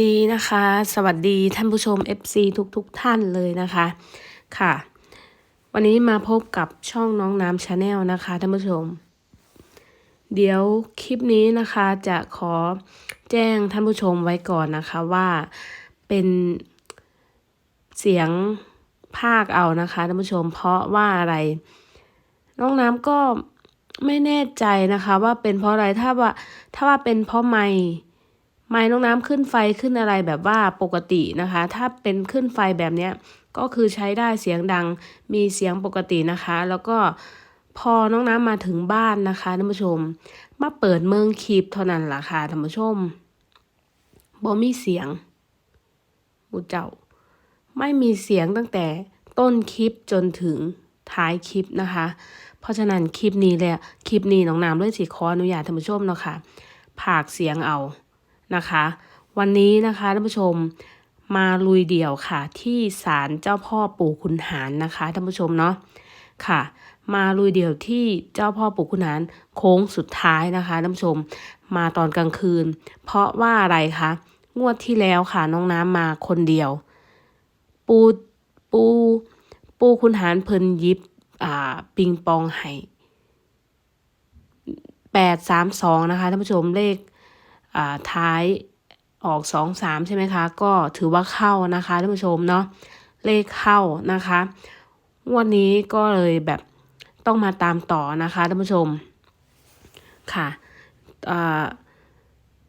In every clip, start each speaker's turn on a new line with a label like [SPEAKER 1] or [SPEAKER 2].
[SPEAKER 1] ดีนะคะ สวัสดีท่านผู้ชม FC ทุกๆทท่านเลยนะคะค่ะ วันนี้มาพบกับช่องน้องน้ำชาแนลนะคะท่านผู้ชม เดี๋ยวคลิปนี้นะคะจะขอแจ้งท่านผู้ชมไว้ก่อนนะคะว่าเป็นเสียงภาคเอานะคะท่านผู้ชม เพราะว่าอะไร น้องน้ำก็ไม่แน่ใจนะคะ ว่าเป็นเพราะอะไรถ้าว่าถ้าว่าเป็นเพราะไม่ ไม้น้องน้ำขึ้นไฟขึ้นอะไรแบบว่าปกตินะคะ ถ้าเป็นขึ้นไฟแบบเนี้ยก็คือใช้ได้เสียงดังมีเสียงปกตินะคะ แล้วก็พอน้องน้ำมาถึงบ้านนะคะท่านผู้ชม มาเปิดเมืองคลิปเท่านั้นล่ะค่ะท่านผู้ชมบ่มีเสียงมูเจ้า ไม่มีเสียงตั้งแต่ต้นคลิปจนถึงท้ายคลิปนะคะ เพราะฉะนั้นคลิปนี้เลยคลิปนี้น้องน้ำเลยสิขออนุญาตท่านผู้ชมเนาะค่ะผากเสียงเอา นะคะ วันนี้นะคะท่านผู้ชมมาลุยเดี่ยวค่ะ ที่ศาลเจ้าพ่อปู่ขุนหารนะคะท่านผู้ชมเนาะค่ะ มาลุยเดี่ยวที่เจ้าพ่อปู่ขุนหารโค้งสุดท้ายนะคะท่านผู้ชมมาตอนกลางคืน เพราะว่าอะไรคะงวดที่แล้วค่ะน้องน้ำมาคนเดียว ปูปูปูขุนหารเพิ่นยิบอ่าปิงปองไห้แปดสามสองนะคะท่านผู้ชมเลข ท้ายออกสองสามใช่ไหมคะ ก็ถือว่าเข้านะคะท่านผู้ชมเนาะเลขเข้านะคะวันนี้ก็เลยแบบต้องมาตามต่อนะคะท่านผู้ชมค่ะ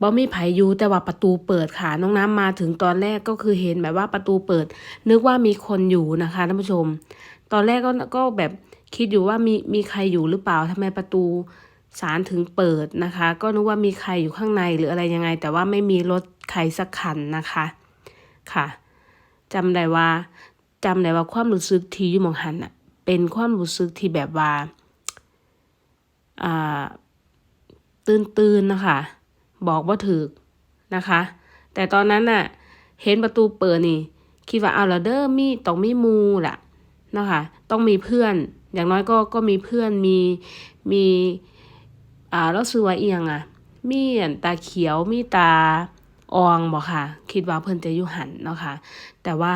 [SPEAKER 1] บอมีไผยูแต่ว่าประตูเปิดค่ะ น้องน้ำมาถึงตอนแรกก็คือเห็นแบบว่าประตูเปิด นึกว่ามีคนอยู่นะคะท่านผู้ชม ตอนแรกก็ก็แบบคิดอยู่ว่ามีมีใครอยู่หรือเปล่าทำไมประตู ศาลถึงเปิดนะคะ ก็นึกว่ามีใครอยู่ข้างในหรืออะไรยังไง แต่ว่าไม่มีรถใครสักคันนะคะค่ะจำได้ว่าจำได้ว่าความรู้สึกที่อยู่มองหันอะเป็นความรู้สึกที่แบบว่าอ่าตื่นตื่นนะคะ บอกว่าถือนะคะ แต่ตอนนั้นน่ะ เห็นประตูเปิดนี่ คิดว่าเอาละเด้อมีต้องมีมูแหละนะคะ ต้องมีเพื่อน อย่างน้อยก็ก็มีเพื่อนมีมี อ่าเราซื้อว่าเอียงอะ มีอันตาเขียวมีตาอองบอกค่ะ คิดว่าเพิ่นจะอยู่หันเนาะค่ะ แต่ว่า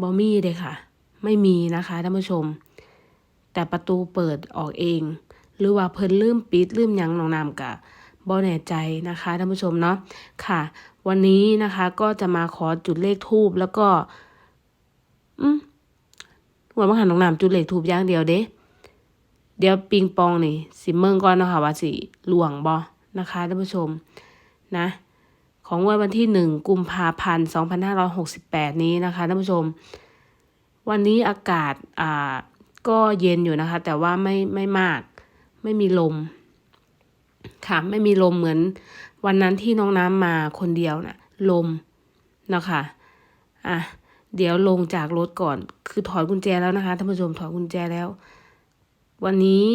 [SPEAKER 1] บอมี่เด้ค่ะ ไม่มีนะคะท่านผู้ชม แต่ประตูเปิดออกเอง หรือว่าเพิ่นลืมปิดลืมยังน้องนำกะบ่แน่ใจนะคะท่านผู้ชมเนาะค่ะ วันนี้นะคะก็จะมาขอจุดเลขทูบแล้วก็ อืมหัวมังหันน้องนำจุดเลขทูบอย่างเดียวเด้ เดี๋ยวปิงปองนี่สิเมืองก่อนนะคะว่าสิหลวงบอนะคะท่านผู้ชมนะของวันวันที่หนึ่งกุมภาพันธ์สองพันห้าร้อยหกสิบแปดนี้นะคะท่านผู้ชม วันนี้อากาศอ่าก็เย็นอยู่นะคะ แต่ว่าไม่ไม่มาก ไม่มีลม ค่ะ ไม่มีลมเหมือน วันนั้นที่น้องน้ำมาคนเดียวนะ่ะ ลมนะคะอะเดี๋ยวลงจากรถก่อน คือถอดกุญแจแล้วนะคะท่านผู้ชมถอดกุญแจแล้ว วันนี้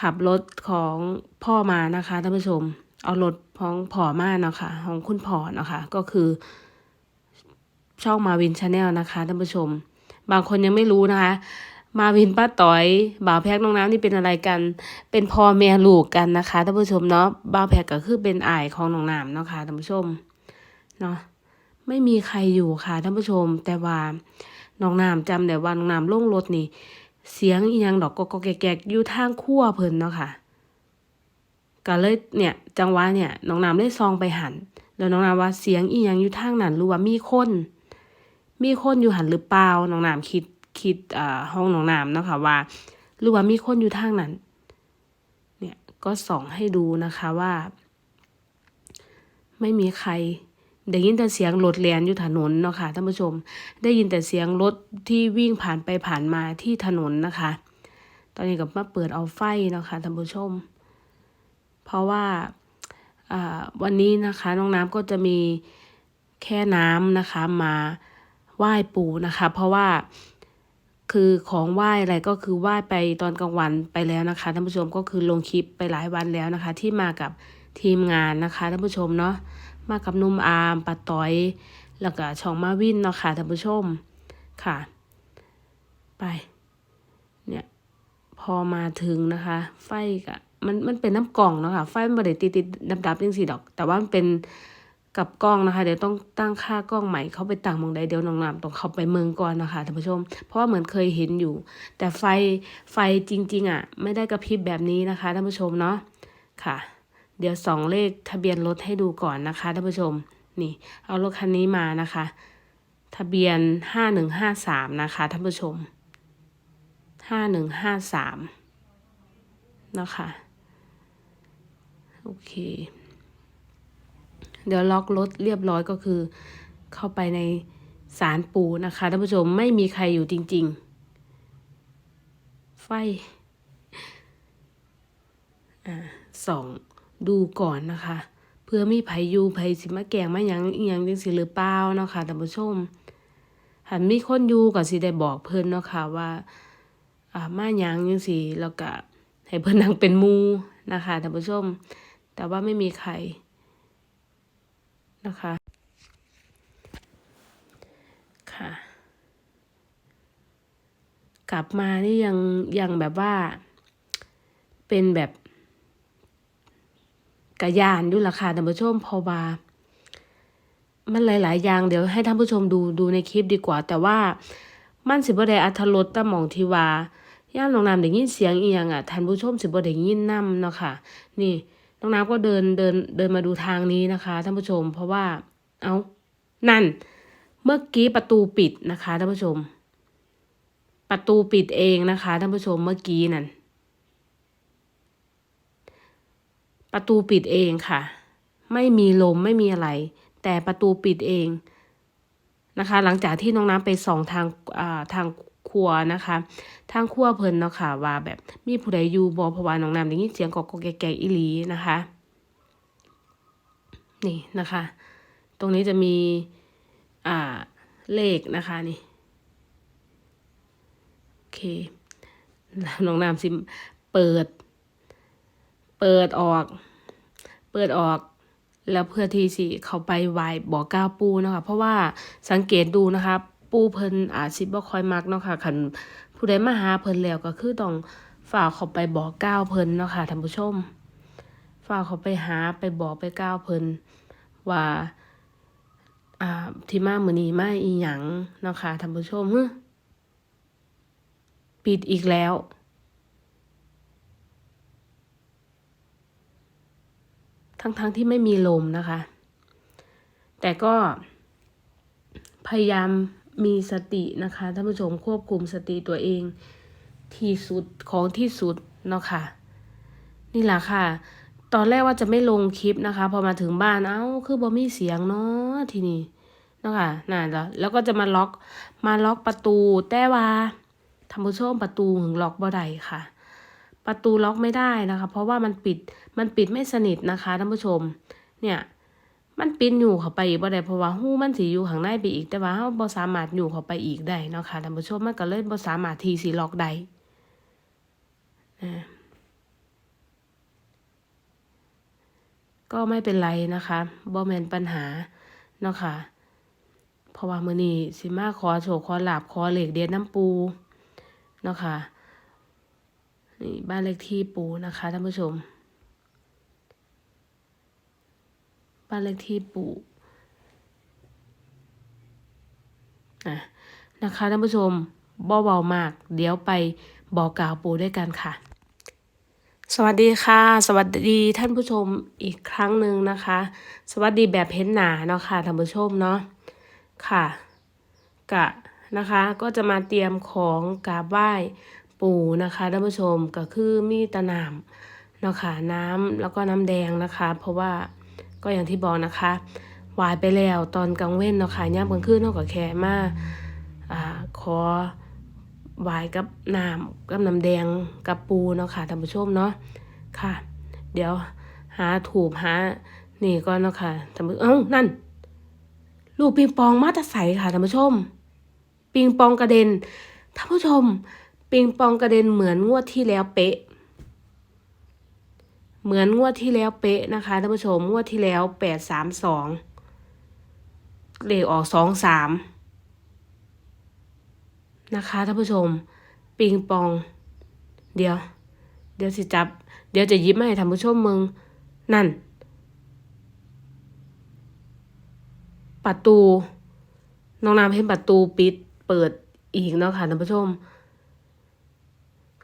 [SPEAKER 1] ขับรถของพ่อมานะคะท่านผู้ชม เอารถของพ่อมาเนาะคะ่ะของคุณพ่อเนาะคะ่ะก็คือช่องมาวินชาแนลนะคะท่านผู้ชม บางคนยังไม่รู้นะคะ มาวินป้าต้อยบ่าวแพกน้องน้ำนี่เป็นอะไรกัน เป็นพ่อแม่ลูกกันนะคะท่านผู้ชมเนาะบ่าวแพกก็คือเป็นอายของน้องน้ำเนาะค่ะท่านผู้ชมเนาะไม่มีใครอยู่ค่ะท่านผู้ชม แต่ว่าน้องน้ำจำแต่ว่าน้องน้ำลงรถนี่ เสียงอีหยังดอกก็ก็แกกอยู่ทางขั้วเพิ่นเนาะค่ะก็เลยเนี่ยจังหวะเนี่ยน้องน้ำได้ซองไปหัน แล้วน้องน้ำว่าเสียงอีหยังอยู่ทางนั้นรู้ว่ามีคนมีคนอยู่หันหรือเปล่าน้องน้ำคิดคิดอ่าห้องน้องน้ำเนาะค่ะว่า หรือว่ามีคนอยู่ทางนั้น เนี่ยก็ส่องให้ดูนะคะว่า ไม่มีใคร ได้ยินแต่เสียงรถแล่นอยู่ถนนเนาะค่ะท่านผู้ชม ได้ยินแต่เสียงรถที่วิ่งผ่านไปผ่านมาที่ถนนนะคะ ตอนนี้ก็มาเปิดเอาไฟเนาะค่ะท่านผู้ชม เพราะว่าวันนี้นะคะน้องน้ำก็จะมีแค่น้ำนะคะมาไหว้ปู่นะคะ เพราะว่าคือของไหว้อะไรก็คือไหว้ไปตอนกลางวันไปแล้วนะคะท่านผู้ชมก็คือลงคลิปไปหลายวันแล้วนะคะ ที่มากับทีมงานนะคะท่านผู้ชมเนาะ มากับนุ่มอามปาต้อย แล้วก็ช่องมาวินเนาะค่ะท่านผู้ชมค่ะ ไป เนี่ย พอมาถึงนะคะ ไฟก็มันมันเป็นน้ำกล่องเนาะค่ะ ไฟมันบ่ได้ติดติดดับดับจังซี่ดอก แต่ว่ามันเป็นกับกล้องนะคะ เดี๋ยวต้องตั้งค่ากล้องใหม่เข้าไปตั้งมองใดเดี๋ยวน้องน้ำต้องเข้าไปเมืองก่อนนะคะท่านผู้ชม เพราะว่าเหมือนเคยเห็นอยู่ แต่ไฟไฟจริง ๆอะ ไม่ได้กระพริบแบบนี้นะคะท่านผู้ชมเนาะค่ะ เดี๋ยวสองเลขทะเบียนรถให้ดูก่อนนะคะท่านผู้ชม นี่ เอารถคันนี้มานะคะ ทะเบียนห้าหนึ่งห้าสามนะคะท่านผู้ชมห้าหนึ่งห้าสามนะคะโอเค เดี๋ยวล็อกรถเรียบร้อยก็คือ เข้าไปในศาลปูนะคะท่านผู้ชมไม่มีใครอยู่จริง ๆ ไฟ อ่าสอง ดูก่อนนะคะ เพื่อมีไผยูไผสิมาแกงมาหยังอีหยังจังซี่หรือเปล่าเนาะค่ะท่านผู้ชมหันมีคนอยู่ก็สิได้บอกเพิ่นเนาะค่ะว่าอ่ามาหยังจังซี่แล้วก็ให้เพิ่นนั่งเป็นมูนะคะท่านผู้ชม แต่ว่าไม่มีใครนะคะค่ะ กลับมานี่ยังยังแบบว่า เป็นแบบ กระยานอยู่ราคาท่านผู้ชมเพอบามันหลาย ๆ อย่างเดี๋ยวให้ท่านผู้ชมดูดูในคลิปดีกว่า แต่ว่ามันสิบ่ได้อัธรสตะหมองทีว่าย่ามน้องน้ำได้ยินเสียงเอียงอะท่านผู้ชมสิบ่ได้ยินนํเนาะค่ะ นี่น้องน้ำก็เดินเดินเดินมาดูทางนี้นะคะท่านผู้ชม เพราะว่า เอานั่น เมื่อกี้ประตูปิดนะคะท่านผู้ชม ประตูปิดเองนะคะท่านผู้ชมเมื่อกี้นั่น ประตูปิดเองค่ะ ไม่มีลมไม่มีอะไร แต่ประตูปิดเองนะคะ หลังจากที่น้องน้ำไปส่องทางทางครัวนะคะ ทางครัวเพิ่นเนาะค่ะ ว่าแบบมีผู้ใดอยู่บ่เพราะว่าน้องน้ำได้ยินเสียงกอกแก่ๆอีหลีนะคะ นี่นะคะ ตรงนี้จะมีอ่าเลขนะคะนี่โอเคน้องน้ำซิเปิด เปิดออก เปิดออกแล้วเพื่อที่สิเขาไปไหวบ่อก้าวปูนะคะเพราะว่าสังเกตดูนะคะ ปูเพิ่นอาจสิบ่คอยมักเนาะค่ะคันผู้ใดมาหาเพิ่นแล้วก็คือต้องฝากเขาไปบ่อก้าวเพิ่นเนาะค่ะท่านผู้ชม ฝากเขาไปหาไปบ่อไปก้าวเพิ่นว่าอ่าที่มามื้อนี้มาอีหยังเนาะค่ะท่านผู้ชมฮึปิดอีกแล้ว ทั้งๆทที่ไม่มีลมนะคะ แต่ก็ พยายามมีสตินะคะท่านผู้ชมควบคุมสติตัวเอง ที่สุดของที่สุดเนาะค่ะ นี่แหละค่ะ ตอนแรกว่าจะไม่ลงคลิปนะคะ พอมาถึงบ้านเอ้าคือบ่มีเสียงเนาะทีนี้เนาะค่ะน่าแล้วแล้วก็จะมาล็อกมาล็อกประตูแต่ว่าท่านผู้ชมประตูหึงล็อกบ่ได้ค่ะ ประตูล็อกไม่ได้นะคะ เพราะว่ามันปิดมันปิดไม่สนิทนะคะท่านผู้ชม เนี่ยมันปิดอยู่เข้าไปอีกบ่ได้เพราะว่าหู้มันสิอยู่ข้างในไปอีกแต่ว่าเฮาบ่สามารถอยู่เข้าไปอีกได้เนาะค่ะท่านผู้ชมมันก็เลยบ่สามารถที่สิล็อกได้นะก็ไม่เป็นไรนะคะบ่แม่นปัญหาเนาะค่ะเพราะว่ามื้อนี้สิมาขอโชคขอลาบขอเหลขเด็ดน้ำปูเนาะค่ะ นี่บ้านเลขที่ปูนะคะท่านผู้ชม บ้านเลขที่ปูอะนะคะท่านผู้ชมบ่เบามาก เดี๋ยวไปบอกกล่าวปูด้วยกันค่ะ สวัสดีค่ะ สวัสดีท่านผู้ชมอีกครั้งหนึ่งนะคะ สวัสดีแบบเห็นหนาเนาะค่ะท่านผู้ชมเนาะค่ะกะนะคะก็จะมาเตรียมของกราบไหว้ ปูนะคะท่านผู้ชมก็คือมีตะนามเนาะค่ะน้ำแล้วก็น้ำแดงนะคะ เพราะว่าก็อย่างที่บอกนะคะวายไปแล้วตอนกลางเว้นเนาะค่ะย่ามกลางคืนเนาะก็แค่มาอ่าขอวายกับน้ำกับน้ำแดงกับปูเนาะค่ะท่านผู้ชมเนาะค่ะ เดี๋ยวหาถูกหานี่ก็เนาะค่ะท่านผู้เอ้านั่น ลูกปิงปองมาตะใสค่ะท่านผู้ชม ปิงปองกระเด็นท่านผู้ชม ปิงปองกระเด็นเหมือนงวดที่แล้วเป๊ะ เหมือนงวดที่แล้วเป๊ะนะคะท่านผู้ชมงวดที่แล้วแปดสามสองเลขออกสองสามนะคะท่านผู้ชม ปิงปอง เดี๋ยว เดี๋ยวสิจับ เดี๋ยวจะยิบมาให้ท่านผู้ชมมึง นั่น ประตู น้องน้ำเห็นประตูปิดเปิดอีกเนาะค่ะท่านผู้ชม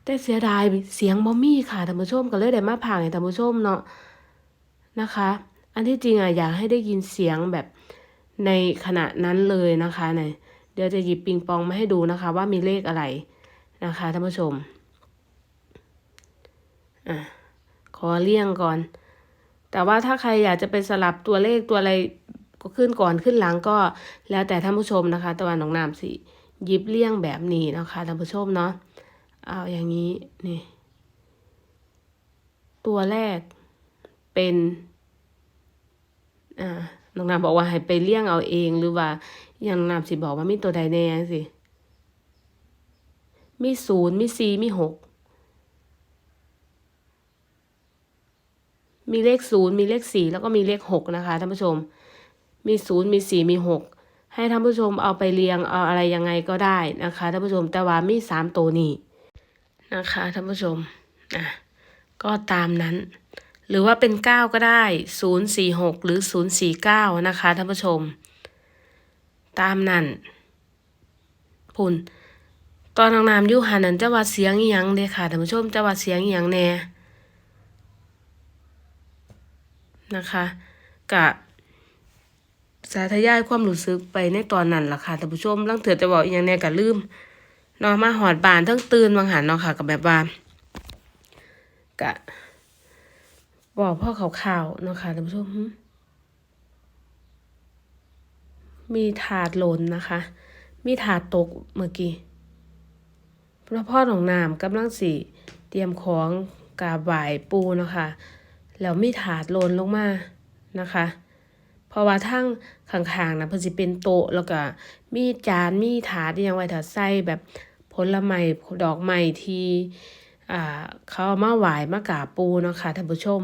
[SPEAKER 1] แต่เสียดายเสียงบอมี่ค่ะท่านผู้ชมก็เลยได้มาผ่างให้ท่านผู้ชมเนาะนะคะ อันที่จริงอะอยากให้ได้ยินเสียงแบบในขณะนั้นเลยนะคะเนี่ยเดี๋ยวจะหยิบปิงปองมาให้ดูนะคะ ว่ามีเลขอะไรนะคะท่านผู้ชมอะขอเลี่ยงก่อน แต่ว่าถ้าใครอยากจะไปสลับตัวเลขตัวอะไรก็ขึ้นก่อนขึ้นหลังก็แล้วแต่ท่านผู้ชมนะคะ ตะวันน้องน้ำสิหยิบเลี่ยงแบบนี้นะคะท่านผู้ชมเนาะ เอาอย่างนี้ นี่ ตัวแรกเป็นอ่าน้องน้ำบอกว่าให้ไปเลี่ยงเอาเองหรือว่าอย่างน้องน้ำสิบอกว่ามีตัวใดแน่สิ มีศูนย์มีสี่มีหก มีเลขศูนย์มีเลขสี่แล้วก็มีเลขหกนะคะท่านผู้ชม มีศูนย์มีสี่มีหกให้ท่านผู้ชมเอาไปเรียงเอาอะไรยังไงก็ได้นะคะท่านผู้ชมแต่ว่ามีสามตัวนี้ นะคะท่านผู้ชมอะก็ตามนั้น หรือว่าเป็นเก้าก็ได้ศูนย์สี่หกหรือศูนย์สี่เก้านะคะท่านผู้ชม ตามนั้นพุ่นตอนนางนามยู่หันนั้นจะว่าเสียงอีหยังเด้ค่ะท่านผู้ชมจะว่าเสียงอีหยังแน่นะคะกะสาธยายความรู้สึกไปในตอนนั้นล่ะค่ะท่านผู้ชมลังเถือจะบอกอีหยังแน่กะลืม เนาะมาหอดบานทั้งตื่นบางหันเนาะค่ะกับแบบว่ากะบอกพ่อข่าวๆเนาะค่ะท่านผู้ชมมีถาดหล่นนะคะ มีถาดตกเมื่อกี้เพราะพ่อของน้ำกำลังสิเตรียมของกาบไหวปูเนาะคะ แล้วมีถาดหล่นลงมานะคะเพราะว่าทั้งข้างๆนะเพิ่นสิเป็นโต๊ะแล้วก็มีจานมีถาดที่ยังไว้ถ้าใส่แบบ ผลไม้ดอกไม้ที่เขาเอามาหว้มากราบปูเนาะค่ะท่านผู้ชม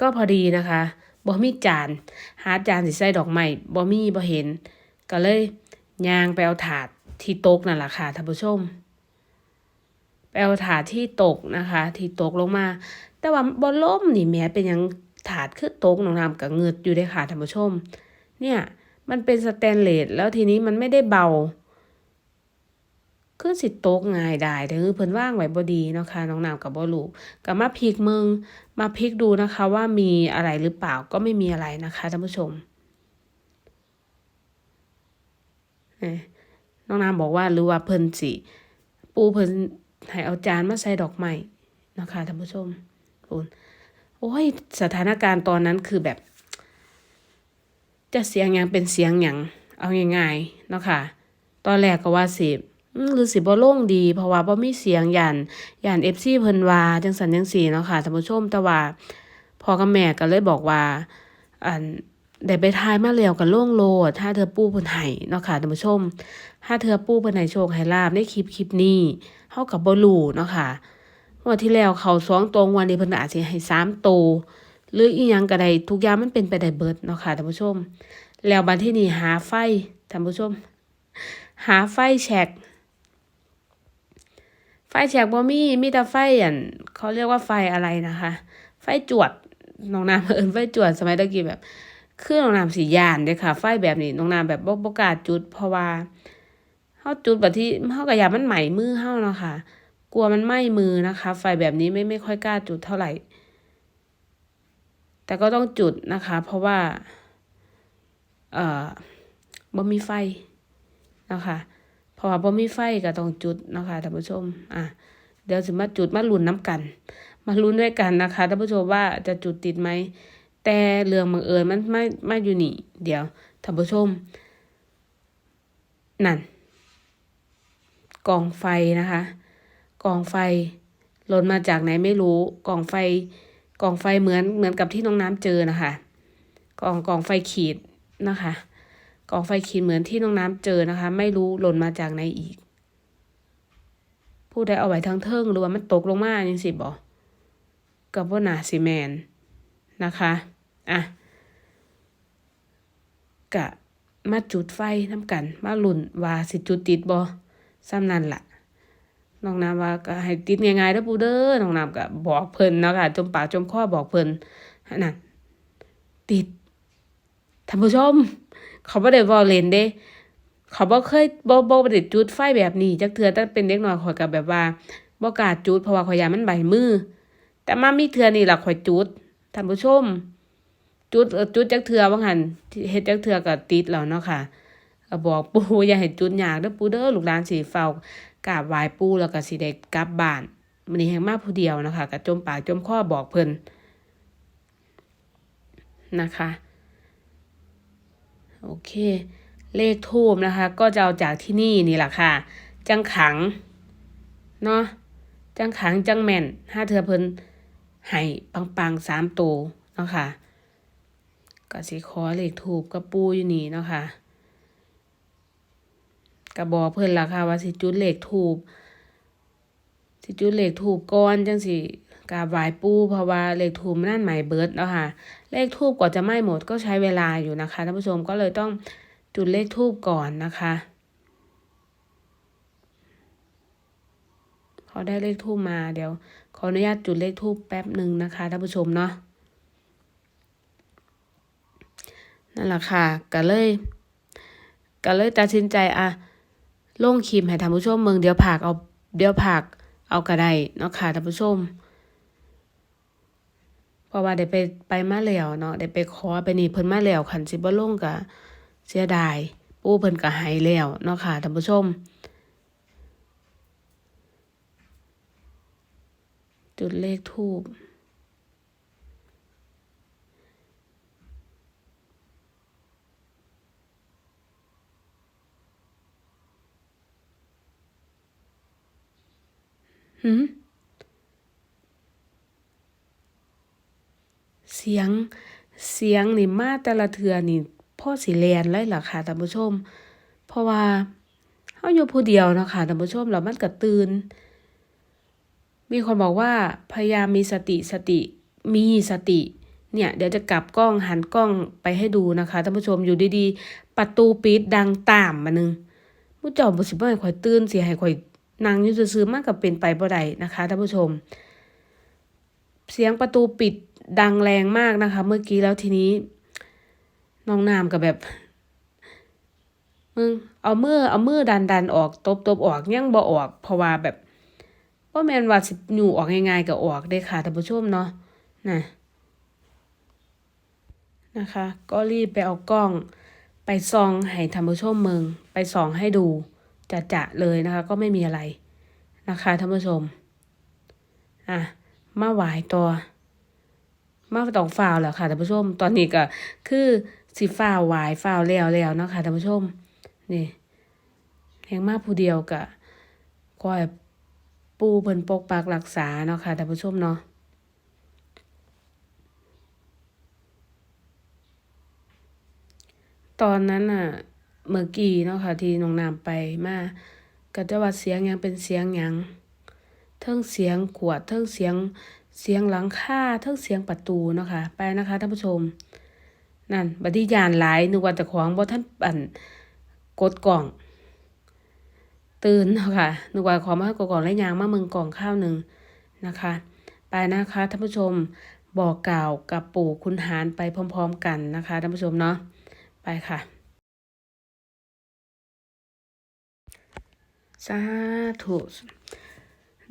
[SPEAKER 1] ก็พอดีนะคะบ่มีจานหาจานสิใส่ดอกไม้บ่มีบ่เห็น ก็เลยย่างไปเอาถาดที่ตกนั่นแหละค่ะท่านผู้ชมไปเอาถาดที่ตกนะคะ ที่ตกลงมา แต่ว่าบ่ล่มนี่แม้เป็นยังถาดคือตกน้องน้ำก็เงือดอยู่ได้ค่ะท่านผู้ชม เนี่ยมันเป็นสแตนเลสแล้วทีนี้มันไม่ได้เบา คือสิตกง่ายได้แต่คือเพิ่นว่างไว้บ่ดีเนาะค่ะน้องน้ำกับบ่รู้ก็มาพลิกเมืองมาพลิกดูนะคะ ว่ามีอะไรหรือเปล่าก็ไม่มีอะไรนะคะท่านผู้ชมน้องน้ำบอกว่าหรือว่าเพิ่นสิปูเพิ่นให้เอาจานมาใส่ดอกไม้นะคะท่านผู้ชมปูนโอ้ยสถานการณ์ตอนนั้นคือแบบ จะเสียงยังเป็นเสียงหยังเอาง่ายๆเนาะค่ะ ตอนแรกก็ว่าสิอืม หรือสิบ่โล่งดี เพราะว่าบ่มีเสียงยันยัน FC เพิ่นว่าจังสันจังซี่เนาะค่ะท่านผู้ชมแต่ว่าพอกับแม่ก็เลยบอกว่าอันได้ไปทายมาแล้วก็โล่งโลดถ้าเธอปู้เพิ่นให้เนาะค่ะท่านผู้ชม ถ้าเธอปู้เพิ่นให้โชคให้ลาบในคลิปคลิปนี้เฮาก็บ่รู้เนาะค่ะงวดที่แล้วเขาสองตรงวันนี้เพิ่นอาจสิให้สามโตหรืออีหยังก็ได้ทุกอย่างมันเป็นไปได้เบิดเนาะค่ะท่านผู้ชม แล้วบัดที่นี่หาไฟท่านผู้ชม หาไฟแฉก แฉกบ่มีมีแต่ไฟอันเขาเรียกว่าไฟอะไรนะคะ ไฟจวดน้องน้ำเอินไฟจวดสมัยตะกี้แบบคือน้องน้ำสียานเด้ค่ะ ไฟแบบนี้น้องน้ำแบบบ่บ่กล้าจุด เพราะว่าเฮาจุดแบบที่เฮาก็อยามันไหม้มือเฮาเนาะค่ะ กลัวมันไหม้มือนะคะ ไฟแบบนี้ไม่ไม่ค่อยกล้าจุดเท่าไหร่ แต่ก็ต้องจุดนะคะ เพราะว่า เอ่อบ่มีไฟนะคะ เพราะว่าบ่มีไฟก็ต้องจุดนะคะท่านผู้ชม อะ เดี๋ยวสิมาจุดมาลุ้นน้ำกัน มาลุ้นด้วยกันนะคะท่านผู้ชมว่าจะจุดติดไหม แต่เรื่องบังเอิญมันไม่ไม่อยู่นี่ เดี๋ยวท่านผู้ชม นั่น กองไฟนะคะ กองไฟหล่นมาจากไหนไม่รู้ กองไฟ กองไฟเหมือนเหมือนกับที่น้องน้ำเจอนะคะ กองกองไฟขีดนะคะ กองไฟขีดเหมือนที่น้องน้ำเจอนะคะ ไม่รู้หล่นมาจากไหนอีก ผู้ใดเอาไว้ทั้งเทิงหรือว่ามันตกลงมาจังสิบ่กับว่านาซีแมนนะคะอะกะมาจุดไฟน้ำกัน มาหลุ่นว่าสิจุดติดบ่ซ้ำนั่นละ่ะน้องน้ำว่าก็ให้ติดง่ายๆเด้อปูเด้อน้องน้ำก็บอกเพิ่นเนาะค่ะจมปากจมคอบอกเพิ่นนั่นติดท่านผู้ชม เขาบ่ได้เว้าเล่นเด้ เขาบ่เคยบ่บ่ได้จุดไฟแบบนี้จักเทื่อแต่เป็นเด็กน้อยข่อยก็แบบว่าบ่กล้าจุดเพราะว่าข่อยยานมันใบมือ แต่มามีเทื่อนี่ล่ะข่อยจุดท่านผู้ชม จุดจุดจักเทื่อว่าหั่นเฮ็ดจักเทื่อก็ติดแล้วเนาะค่ะก็บอกปู่อย่าให้จุดยากเด้อปู่เด้อลูกหลานสิเฝ้ากราบไหว้ปู่แล้วก็สิได้กลับบ้านมื้อนี้แฮงมาผู้เดียวนะคะก็จมปากจมคอบอกเพิ่นนะคะ โอเค เลขทูบนะคะ ก็จะเอาจากที่นี่นี่แหละค่ะ จังขัง เนาะ จังขังจังแม่นห้าเธอเพิ่นให้ปังปังสามตัวเนาะค่ะก็สิขอเลขทูบกับปูอยู่นี่เนาะค่ะก็บอกเพิ่นละค่ะว่าสิจุดเลขทูบสิจุดเลขทูบก่อนจังสิ กราบไหว้ปูเพราะว่าเลขทูมนั่นหมายเบิร์ดเนาะค่ะ เลขทูบกว่าจะไหม้หมดก็ใช้เวลาอยู่นะคะท่านผู้ชมก็เลยต้องจุดเลขทูบก่อนนะคะพอได้เลขทูบมาเดี๋ยว ขออนุญาตจุดเลขทูบแป๊บหนึ่งนะคะท่านผู้ชมเนาะนั่นแหละค่ะก็เลยก็เลยตัดสินใจอะลงคลิปให้ท่านผู้ชมเมืองเดี๋ยวผักเอาเดี๋ยวผักเอากระไดเนาะค่ะท่านผู้ชม ราะว่าได้ไปไปมาแล้วเนาะได้ไปขอไปนี่เพิ่นมาแล้วคันสิบ่ลงก็เสียดายปู่เพิ่นก็ให้แล้วเนาะค่ะท่านผู้ชม จุดเลขทูบหืม เสียงเสียงนี่มาแต่ละเทือนี่พ่อสิแลนเลยล่ะค่ะท่านผู้ชม เพราะว่าเฮาอยู่ผู้เดียวเนาะค่ะท่านผู้ชมแล้วมันก็ตื่นมีคนบอกว่าพยายามมีสติสติมีสติ เนี่ยเดี๋ยวจะกลับกล้องหันกล้องไปให้ดูนะคะท่านผู้ชมอยู่ดีๆ ประตูปิดดังตามมานึงผู้จ้าบ่สิบ่ให้ข่อยตื่นสิให้ข่อยนั่งยู่ซื่อมันก็เป็นไปบ่ได้นะคะท่านผู้ชม เสียงประตูปิด ดังแรงมากนะคะ เมื่อกี้แล้วทีนี้น้องน้ำกับแบบมึงเอามือเอามือดันดันออกตบตบออกยังบ่ออก เพราะว่าแบบว่าแมนว่าสิหนูออกง่ายๆก็ออกได้ค่ะท่านผู้ชมเนาะนะนะคะ ก็รีบไปเอากล้อง ไปส่องให้ท่านผู้ชมเมืองไปส่องให้ดูจะจะเลยนะคะ ก็ไม่มีอะไรนะคะท่านผู้ชมอะมาไหวายตัว มาต้องฝ่าวแล้วค่ะท่านผู้ชม ตอนนี้ก็คือสิฝ่าวไหวายฝ่าวแล้วแล้วเนาะค่ะท่านผู้ชม นี่แหงมาผู้เดียวกะคอยปูเพิ่นปกปักรักษาเนาะค่ะท่านผู้ชมเนาะตอนนั้นน่ะเมื่อกี้เนาะค่ะที่น้องน้ำไปมาก็จะว่าเสียงหยังเป็นเสียงหยังเทิงเสียงขวดเทิงเสียง เสียงหลังคาเทิงเสียงประตูเนาะค่ะไปนะคะท่านผู้ชม นั่นบัดนี้ยานหลายนึกว่าจะของบ่ท่านอันกดกล่อง ตื่นเนาะค่ะนึกว่าของมาให้กดกล่องแล้วยางมาเมืองกล่องข้าวหนึ่งนะคะ ไปนะคะท่านผู้ชมบอกกล่าวกับปู่คุณหารไปพร้อม ๆ กันนะคะท่านผู้ชมเนาะไปค่ะสาธุ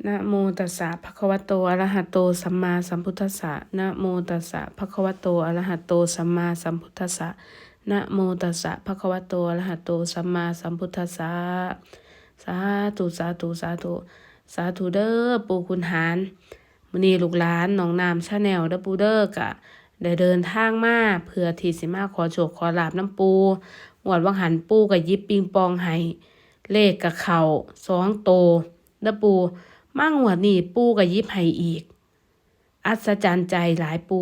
[SPEAKER 1] นะโมตัสสะภะคะวะโตอะระหะโตสัมมาสัมพุทธัสสะนะโมตัสสะภะคะวะโตอะระหะโตสัมมาสัมพุทธัสสะนะโมตัสสะภะคะวะโตอะระหะโตสัมมาสัมพุทธัสสะสาธุสาธุสาธุสาธุเด้อปู่คุณหารมื้อนี้ลูกหลานน้องน้ำชาแนลเด้อปู่เด้อกะได้เดินทางมาเพื่อที่สิมาขอโชคขอลาบน้ำปูหวดวังหันปูก็หยิบปิงปองให้เลขกับเข่าสองโตเด้อปู มั่งหัวดนี่ปูกับยิบให้อีก อัศจรรย์ใจหลายปู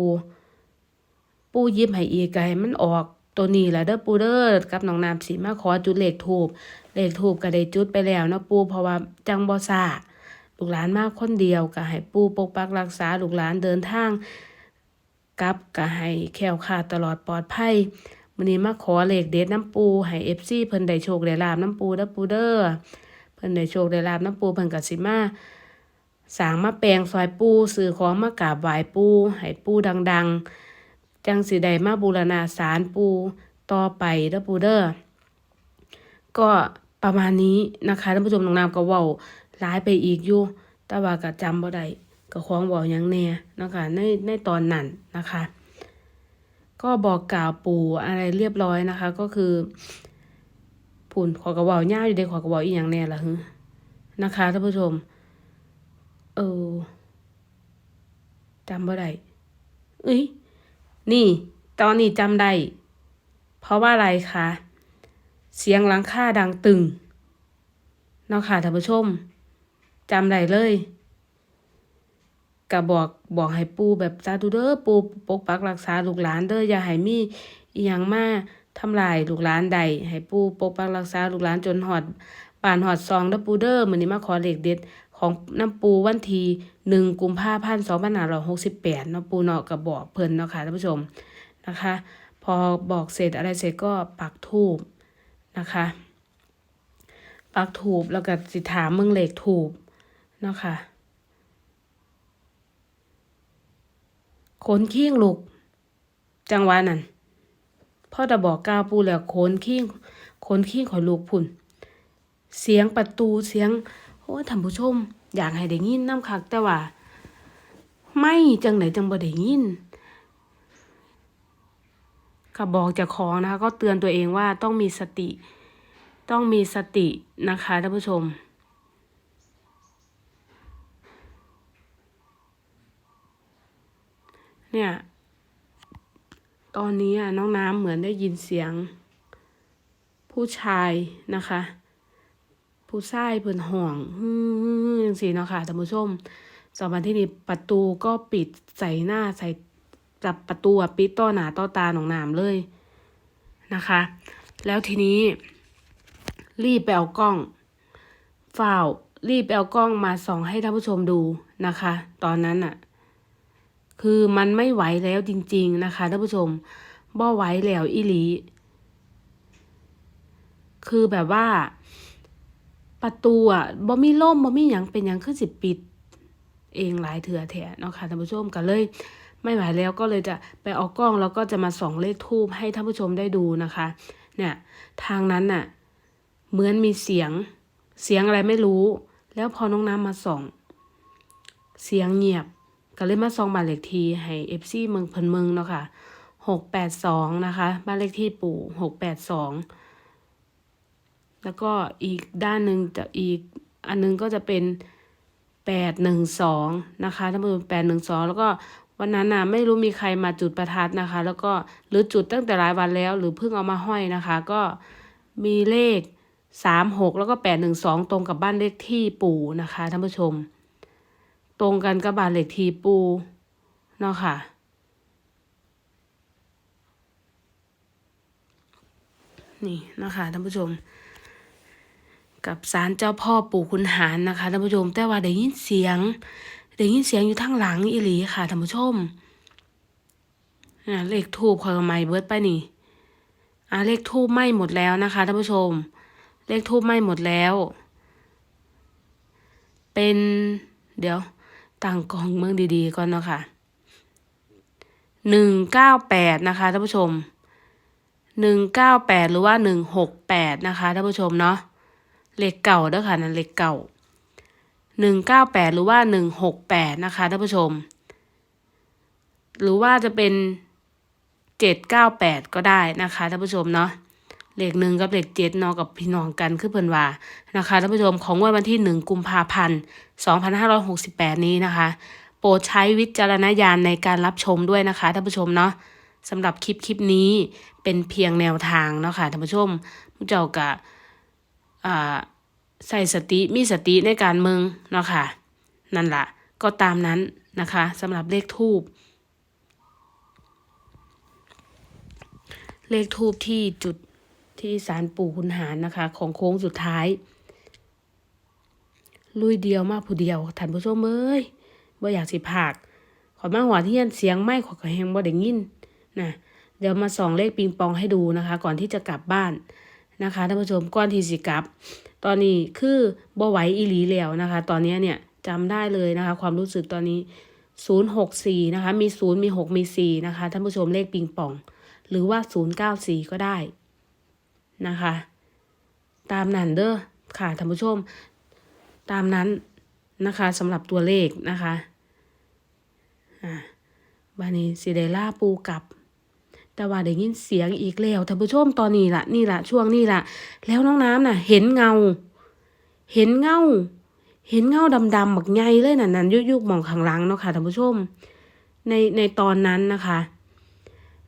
[SPEAKER 1] ปูยิบให้อีกก็ให้มันออกตัวนี้แหละเด้อปูเด้อกับน้องน้ำสีมาขอจุดเลขถูกเลขถูกก็ได้จุดไปแล้วเนาะปูเพราะว่าจังบ่ซ่าลูกหลานมากคนเดียวก็ให้ปูปกปักรักษาลูกหลานเดินทางกับก็ให้แค้วคลาดตลอดปลอดภัยมื้อนี้มาขอเลขเด็ดน้ำปูให้ FC เพิ่นได้โชคได้ลาบน้ำปูเด้อปูเด้อเพิ่นพิ่นได้โชคได้ลาบน้ำปูเพิ่นก็สิมา สางมาแปลงซอยปูซื้อของมากราบไหว้ปูให้ปูดัง ๆ จังสิได้มาบูรณาศาลปูต่อไปเด้อปูเด้อก็ประมาณนี้นะคะท่านผู้ชมน้องน้ำก็เว้าหลายไปอีกอยู่ แต่ว่าก็จำบ่ได้ก็ของเว้าหยังแน่นะคะในในตอนนั้นนะคะ ก็บอกกล่าวปู่อะไรเรียบร้อยนะคะ ก็คือผุ่นขอกระเป๋าย่าอยู่ในขอกระเป๋าอีกอย่างแน่ละฮึนะคะท่านผู้ชม เออจำบ่ได้เอ้ยนี่ตอนนี้จำได้ เพราะว่าอะไรคะ เสียงหลังคาดังตึงเนาะค่ะท่านผู้ชมจำได้เลยก็บอกบอกให้ปูแบบสาธุเด้อปูปกปักรักษาลูกหลานเด้ออย่าให้มีอีหยังมาทำลายลูกหลานใดให้ปูปกปักรักษาลูกหลานจนหอดป่านหอดซองเด้อปูเด้อมื้อนี้มาขอเลขเด็ด ของน้ำปูวันที่หนึ่งกุมภาพันธ์สองพันห้าร้อยหกสิบแปดนาะปูเนาะกับบอกเพิ่นเนาะค่ะท่านผู้ชมนะคะ พอบอกเสร็จอะไรเสร็จก็ปักทูบนะคะ ปักถูบแล้วก็สิถามเมืองเหล็กถูบเนาะค่ะขนขี้งลูก จังหวะนั้นพ่อจะบอกก้าวปูแล้วขนขี้งขนขี้งขอยลูกพุ่น เสียงประตูเสียง โอ้ท่านผู้ชม อยากให้ได้ยินน้ำคักแต่ว่า ไม่จังไหนจังบ่ได้ยินก็บอกจากของนะคะ ก็เตือนตัวเองว่าต้องมีสติ ต้องมีสตินะคะท่านผู้ชมเนี่ย ตอนนี้น้องน้ำเหมือนได้ยินเสียงผู้ชายนะคะ ผู้ชายเพิ่นห่วงฮึ่มจังซี่เนาะค่ะท่านผู้ชมสองวันที่นี้ประตูก็ปิดใส่หน้าใส่จับประตูปิดต่อหน้าต่อตาหนองน้ำเลยนะคะ แล้วทีนี้ รีบไปเอากล้องฝ้าวรีบไปเอากล้องมาส่องให้ท่านผู้ชมดูนะคะ ตอนนั้นอะคือมันไม่ไหวแล้วจริง ๆนะคะท่านผู้ชมบ่ไหวแล้วอีหลี คือแบบว่า ประตูอะบ่มีล่มบ่มีหยังเป็นหยังคือสิปิด เองหลายเถื่อแท้เนาะค่ะท่านผู้ชมก็เลย ไม่ไหวแล้วก็เลยจะไปเอากล้องแล้วก็จะมาส่องเลขทูบให้ท่านผู้ชมได้ดูนะคะ เนี่ย ทางนั้นน่ะ เหมือนมีเสียง เสียงอะไรไม่รู้ แล้วพอน้องน้ำมาส่อง เสียงเงียบก็เลยมาส่องบ้านเลขที่ให้เอฟซีเมืองเพิ่นเมืองเนาะค่ะหกแปดสองนะคะ บ้านเลขที่ปู่หกแปดสอง แล้วก็อีกด้านหนึ่งจะอีกอันนึงก็จะเป็นแปดหนึ่งสองนะคะท่านผู้ชมแปดหนึ่งสองแล้วก็วันนั้นน่ะไม่รู้มีใครมาจุดประทัดนะคะ แล้วก็หรือจุดตั้งแต่หลายวันแล้ว หรือเพิ่งเอามาห้อยนะคะ ก็มีเลขสามหกแล้วก็แปดหนึ่งสองตรงกับบ้านเลขที่ปู่นะคะท่านผู้ชม ตรงกันกับบ้านเลขที่ปู่เนาะค่ะ นี่นะคะท่านผู้ชม กับศาลเจ้าพ่อปู่คุณหารนะคะท่านผู้ชม แต่ว่าได้ยินเสียงได้ยินเสียงอยู่ทางหลังอีหลีค่ะท่านผู้ชมเลขทูบคอยไม้เบิดไปนี่อ่าเลขทูบไหม้หมดแล้วนะคะท่านผู้ชม เลขทูบไหม้หมดแล้ว เป็นเดี๋ยวตั้งกองเมืองดีๆก่อนเนาะค่ะหนึ่งเก้าแปดนะคะท่านผู้ชมหนึ่งเก้าแปดหรือว่าหนึ่งหกแปดนะคะท่านผู้ชมเนาะ เลขเก่าเด้อค่ะนั่นเลขเก่าหนึ่งเก้าแปดหรือว่าหนึ่งหกแปดนะคะท่านผู้ชม หรือว่าจะเป็นเจ็ดเก้าแปดก็ได้นะคะท่านผู้ชมเนาะเลขหนึ่งกับเลขเจ็ดนาะกับพี่น้องกันคือเพิ่นว่านะคะท่านผู้ชมของวันวันที่หนึ่งกุมภาพันธ์สองพันห้าร้อยหกสิบแปดนี้นะคะ โปรดใช้วิจารณญาณในการรับชมด้วยนะคะท่านผู้ชมเนาะสำหรับคลิปคลิปนี้เป็นเพียงแนวทางเนาะค่ะท่านผู้ชมผู้เจ้ากะ ใส่สติมีสติในการเมืองเนาะค่ะ นั่นละก็ตามนั้นนะคะสำหรับเลขทูบเลขทูบที่จุดที่ศาลปู่คุณหารนะคะ ของโค้งสุดท้าย ลุยเดียวมาผู้เดียวท่านผู้ชมเอ้ยบ่อยากสิผากขอมาหัวที่ยันเสียงไม่ขอก็แหงบ่ได้ยินนะเดี๋ยวมาส่องเลขปิงปองให้ดูนะคะ ก่อนที่จะกลับบ้าน นะคะท่านผู้ชมก่อนทีสิกับ ตอนนี้คือบ่ไหวอีหลีแล้วนะคะ ตอนนี้เนี่ยจำได้เลยนะคะ ความรู้สึกตอนนี้ 064 นะคะ มี 0 มี 6 มี 4 นะคะท่านผู้ชมเลขปิงปอง หรือว่า 094 ก็ได้นะคะ ตามนั้นเด้อค่ะท่านผู้ชม ตามนั้นนะคะสำหรับตัวเลขนะคะอ่าบานี้สิได้ล่าปูกลับ แต่ว่าได้ยินเสียงอีกแล้วท่านผู้ชมตอนนี้ละนี่ละช่วงนี้ละแล้วน้องน้ำน่ะ เห็นเงา เห็นเงา เห็นเงาดำๆบักใหญ่เลยน่ะนั่นยุกๆมองข้างหลังเนาะค่ะท่านผู้ชม ในในตอนนั้นนะคะ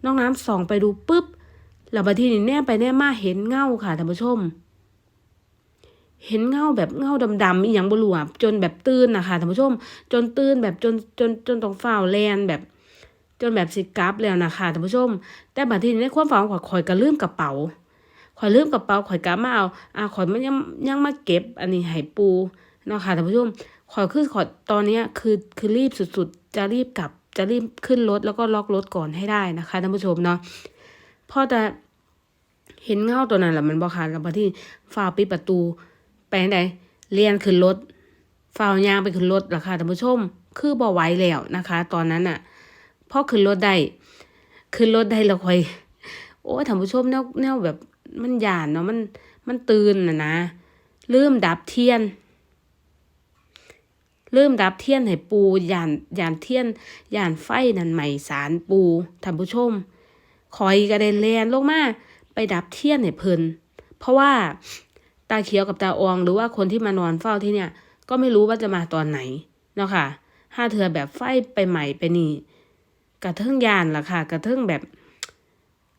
[SPEAKER 1] น้องน้ำส่องไปดูปุ๊บแล้วบัดทีนี้แนบไปแนบมาเห็นเงาค่ะท่านผู้ชม เห็นเงาแบบเงาดำๆอีหยังบ่รู้อะจนแบบตื่นนะคะท่านผู้ชม จนตื่นแบบจนจนจนต้องเฝ้าแลนแบบ จนแบบสิกลับแล้วนะคะท่านผู้ชม แต่บัดทีนี้ในความฝันของข่อยข่อยก็ลืมกระเป๋าข่อยลืมกระเป๋าข่อยกลับมาเอาอ่าข่อยมันยังยังมาเก็บ อันนี้ให้ปูเนาะค่ะท่านผู้ชมข่อยคือข่อยตอนเนี้ยคือคือรีบสุดๆ จะรีบกลับจะรีบขึ้นรถแล้วก็ล็อกรถก่อนให้ได้นะคะท่านผู้ชมเนาะพอแต่เห็นเงาตัวนั้นแหละมันบอกค่ะแล้วพอที่ฝ้าปิดประตูไปไหนเรียนขึ้นรถฝ้ายางไปขึ้นรถล่ะค่ะท่านผู้ชม คือบ่ไหวแล้วนะคะ ตอนนั้นอะ พอขึ้นรถได้ขึ้นรถได้แล้วค่อย โอ้ยท่านผู้ชมแนวแนวแบบมันหยานเนาะมันมันตื่นน่ะนะลืมดับเทียนลืมดับเทียนให้ปูยานยานเทียนยานไฟนั่นใหม่สารปูท่านผู้ชม คอยกระเด็นแลนลงมาไปดับเทียนให้เพลินเพราะว่าตาเขียวกับตาอองหรือว่าคนที่มานอนเฝ้าที่เนี่ย ก็ไม่รู้ว่าจะมาตอนไหนเนาะค่ะห้าเธอแบบไฟไปใหม่ไปนี่ กระเทิงยานล่ะค่ะ กระเทิงแบบ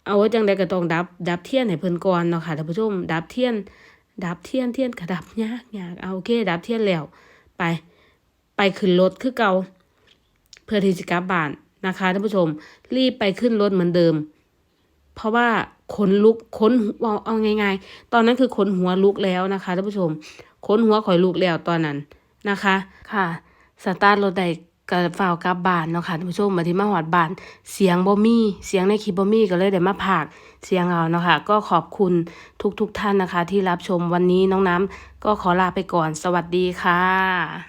[SPEAKER 1] เอาไว้จังใดก็ต้องดับ ดับเทียนให้เพิ่นก่อนเนาะค่ะท่านผู้ชม ดับเทียน ดับเทียนเทียนกระดับยากยากเอาโอเค ดับเทียนแล้ว ไป ไปขึ้นรถคือเก่าเพื่อที่จะกลับบ้านนะคะท่านผู้ชม รีบไปขึ้นรถเหมือนเดิม เพราะว่าขนลุกขนเอาเอาง่ายๆ ตอนนั้นคือขนหัวลุกแล้วนะคะท่านผู้ชมขนหัวข่อยลุกแล้วตอนนั้นนะคะ ค่ะสตาร์ทรถได้ ก็ฝ่าวกลับบ้านเนาะค่ะท่านผู้ชมมาที่มาหอดบ้านเสียงบ่มีเสียงในคลิปบ่มีก็เลยได้มาผากเสียงเอาเนาะค่ะก็ขอบคุณทุกๆทท่านนะคะ ที่รับชมวันนี้น้องน้ำก็ขอลาไปก่อน สวัสดีค่ะ